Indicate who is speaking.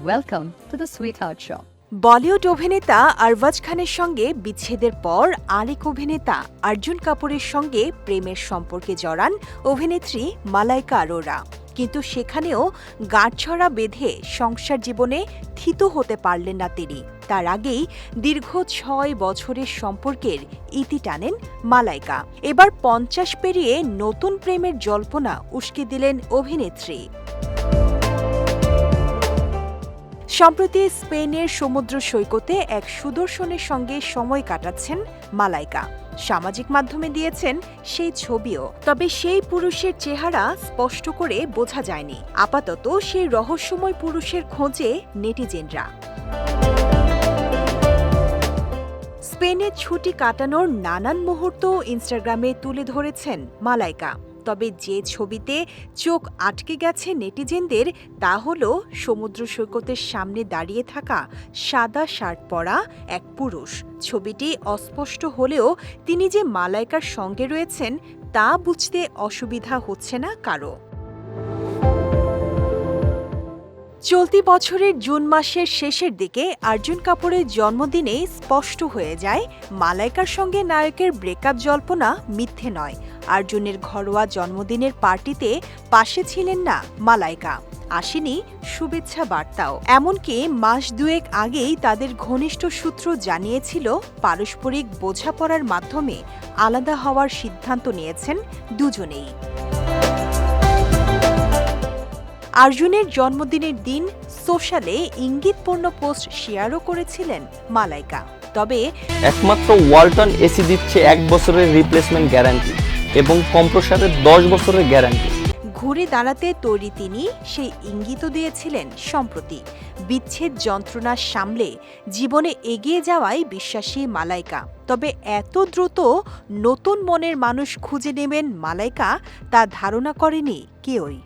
Speaker 1: To the Sweetheart Shop.
Speaker 2: Bollywood অভিনেতা আরবাজ খানের সঙ্গে বিচ্ছেদের পর আরেক অভিনেতা অর্জুন কাপুরের সঙ্গে প্রেমের সম্পর্কে জড়ান অভিনেত্রী মালাইকা আরোরা। কিন্তু সেখানেও গাঁটছড়া বেঁধে সংসার জীবনে থিত হতে পারলেন না তিনি। তার আগেই দীর্ঘ ছয় বছরের সম্পর্কের ইতি টানেন মালাইকা। এবার পঞ্চাশ পেরিয়ে নতুন প্রেমের জল্পনা উস্কে দিলেন অভিনেত্রী। সম্প্রতি স্পেনের সমুদ্র সৈকতে এক সুদর্শনের সঙ্গে সময় কাটাচ্ছেন মালাইকা। সামাজিক মাধ্যমে দিয়েছেন সেই ছবিও। তবে সেই পুরুষের চেহারা স্পষ্ট করে বোঝা যায়নি। আপাতত সেই রহস্যময় পুরুষের খোঁজে নেটিজেনরা। স্পেনে ছুটি কাটানোর নানান মুহূর্ত ইনস্টাগ্রামে তুলে ধরেছেন মালাইকা। তবে যে ছবিতে চোখ আটকে গেছে নেটিজেনদের, তা হল সমুদ্র সৈকতের সামনে দাঁড়িয়ে থাকা সাদা শার্ট পরা এক পুরুষ। ছবিটি অস্পষ্ট হলেও তিনি যে মালাইকার সঙ্গে রয়েছেন, তা বুঝতে অসুবিধা হচ্ছে না কারও চলতি বছরের জুন মাসের শেষের দিকে অর্জুন কাপুরের জন্মদিনে স্পষ্ট হয়ে যায়, মালাইকার সঙ্গে নায়কের ব্রেকআপ জল্পনা মিথ্যে নয়। অর্জুনের ঘরোয়া জন্মদিনের পার্টিতে পাশে ছিলেন না মালাইকা। আসেনি শুভেচ্ছা বার্তাও। এমনকি মাস দুয়েক আগেই তাদের ঘনিষ্ঠ সূত্র জানিয়েছিল, পারস্পরিক বোঝাপড়ার মাধ্যমে আলাদা হওয়ার সিদ্ধান্ত নিয়েছেন দুজনেই। আর্জুনের জন্মদিনের দিন সোশ্যালে ইঙ্গিতপূর্ণ পোস্ট শেয়ারও করেছিলেন মালাইকা। তবে
Speaker 3: একমাত্র ওয়ালটন এসি দিচ্ছে এক বছরের রিপ্লেসমেন্ট গ্যারান্টি এবং কম্প্রসারের দশ বছরের গ্যারান্টি।
Speaker 2: ঘুরে দাঁড়াতে তৈরি তিনি সেই ইঙ্গিতও দিয়েছিলেন সম্প্রতি। বিচ্ছেদ যন্ত্রণা সামলে জীবনে এগিয়ে যাওয়ায় বিশ্বাসী মালাইকা। তবে এত দ্রুত নতুন মনের মানুষ খুঁজে নেবেন মালাইকা, তা ধারণা করেনি কেউই।